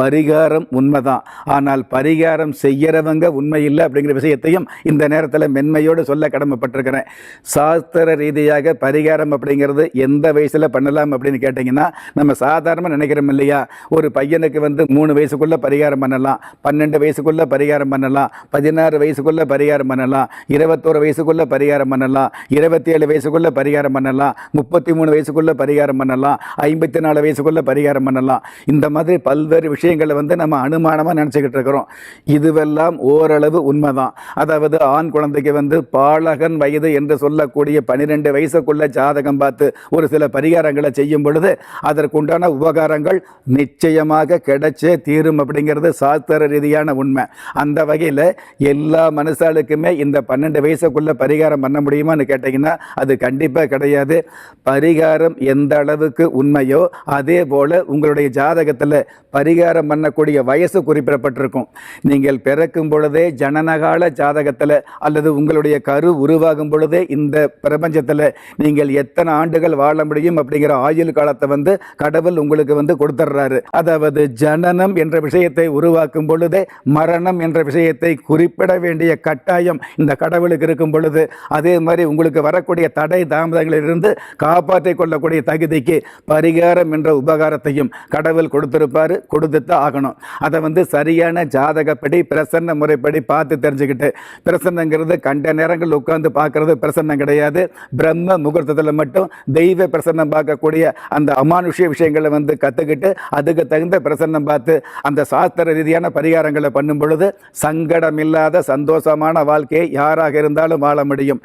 பரிகாரம் உண்மைதான். ஆனால் பரிகாரம் செய்யறவங்க உண்மை இல்லை அப்படிங்கிற விஷயத்தையும் இந்த நேரத்தில் மென்மையோடு சொல்ல கடமைப்பட்டிருக்கிறேன். சாஸ்திர ரீதியாக பரிகாரம் அப்படிங்கிறது எந்த வயசில் பண்ணலாம் அப்படின்னு கேட்டிங்கன்னா நம்ம சாதாரணமாக நினைக்கிறோம் இல்லையா? ஒரு பையனுக்கு வந்து மூணு வயசுக்குள்ளே பரிகாரம் பண்ணலாம் பன்னெண்டு வயசுக்குள்ளே பரிகாரம் பண்ணலாம் பதினாறு வயசுக்குள்ளே பரிகாரம் பண்ணலாம் இருபத்தோரு வயசுக்குள்ளே பரிகாரம் பண்ணலாம் இருபத்தி ஏழு வயசுக்குள்ளே பரிகாரம் பண்ணலாம் முப்பத்தி மூணு வயசுக்குள்ளே பரிகாரம் பண்ணலாம் ஐம்பத்தி நாலு வயசுக்குள்ளே பரிகாரம் பண்ணலாம். இந்த மாதிரி பல்வேறு விஷயம் விஷயங்களை வந்து நம்ம அனுமானமாக நினச்சிக்கிட்டு இருக்கிறோம். இதுவெல்லாம் ஓரளவு உண்மைதான். அதாவது ஆண் குழந்தைக்கு வந்து பாலகன் வயது என்று சொல்லக்கூடிய பன்னிரெண்டு வயசுக்குள்ள ஜாதகம் பார்த்து ஒரு சில பரிகாரங்களை செய்யும் பொழுது அதற்குண்டான உபகாரங்கள் நிச்சயமாக கிடைச்சே தீரும் அப்படிங்கிறது சாஸ்திர ரீதியான உண்மை. அந்த வகையில் எல்லா மனுஷாளுக்குமே இந்த பன்னெண்டு வயசுக்குள்ள பரிகாரம் பண்ண முடியுமான்னு கேட்டிங்கன்னா அது கண்டிப்பாக கிடையாது. பரிகாரம் எந்த அளவுக்கு உண்மையோ அதே போல் உங்களுடைய ஜாதகத்தில் பரிகாரம் பண்ணக்கூடிய வயசு குறிப்பிடப்பட்டிருக்கும். நீங்கள் பிறக்கும் பொழுதே ஜனனகால ஜாதகத்தில் அல்லது உங்களுடைய கரு உருவாகும் பொழுதே இந்த பிரபஞ்சத்தில் நீங்கள் எத்தனை ஆண்டுகள் வாழ முடியும் அப்படிங்கிற ஆயுள் காலத்தை வந்து கடவுள் உங்களுக்கு வந்து கொடுத்துட்றாரு அதாவது ஜனனம் என்ற விஷயத்தை உருவாக்கும் பொழுதே மரணம் என்ற விஷயத்தை குறிப்பிட வேண்டிய கட்டாயம் இந்த கடவுளுக்கு இருக்கும் பொழுது. அதே மாதிரி உங்களுக்கு வரக்கூடிய தடை தாமதங்களிலிருந்து காப்பாற்றிக் கொள்ளக்கூடிய தகுதிக்கு பரிகாரம் என்ற உபகாரத்தையும் கடவுள் கொடுத்திருப்பார் கொடுத்து கொடுத்துத்தான் ஆகணும். அதை வந்து சரியான ஜாதகப்படி பிரசன்ன முறைப்படி பார்த்து தெரிஞ்சுக்கிட்டு பிரசன்னங்கிறது கண்ட நேரங்கள் உட்கார்ந்து பார்க்கறது பிரசன்னம் கிடையாது. பிரம்ம முகூர்த்தத்தில் மட்டும் தெய்வ பிரசன்னம் பார்க்கக்கூடிய அந்த அமானுஷ்ய விஷயங்களை வந்து கற்றுக்கிட்டு அதுக்கு தகுந்த பிரசன்னம் பார்த்து அந்த சாஸ்திர ரீதியான பரிகாரங்களை பண்ணும் பொழுது சங்கடம் இல்லாத சந்தோஷமான வாழ்க்கையை யாராக இருந்தாலும் வாழ முடியும்.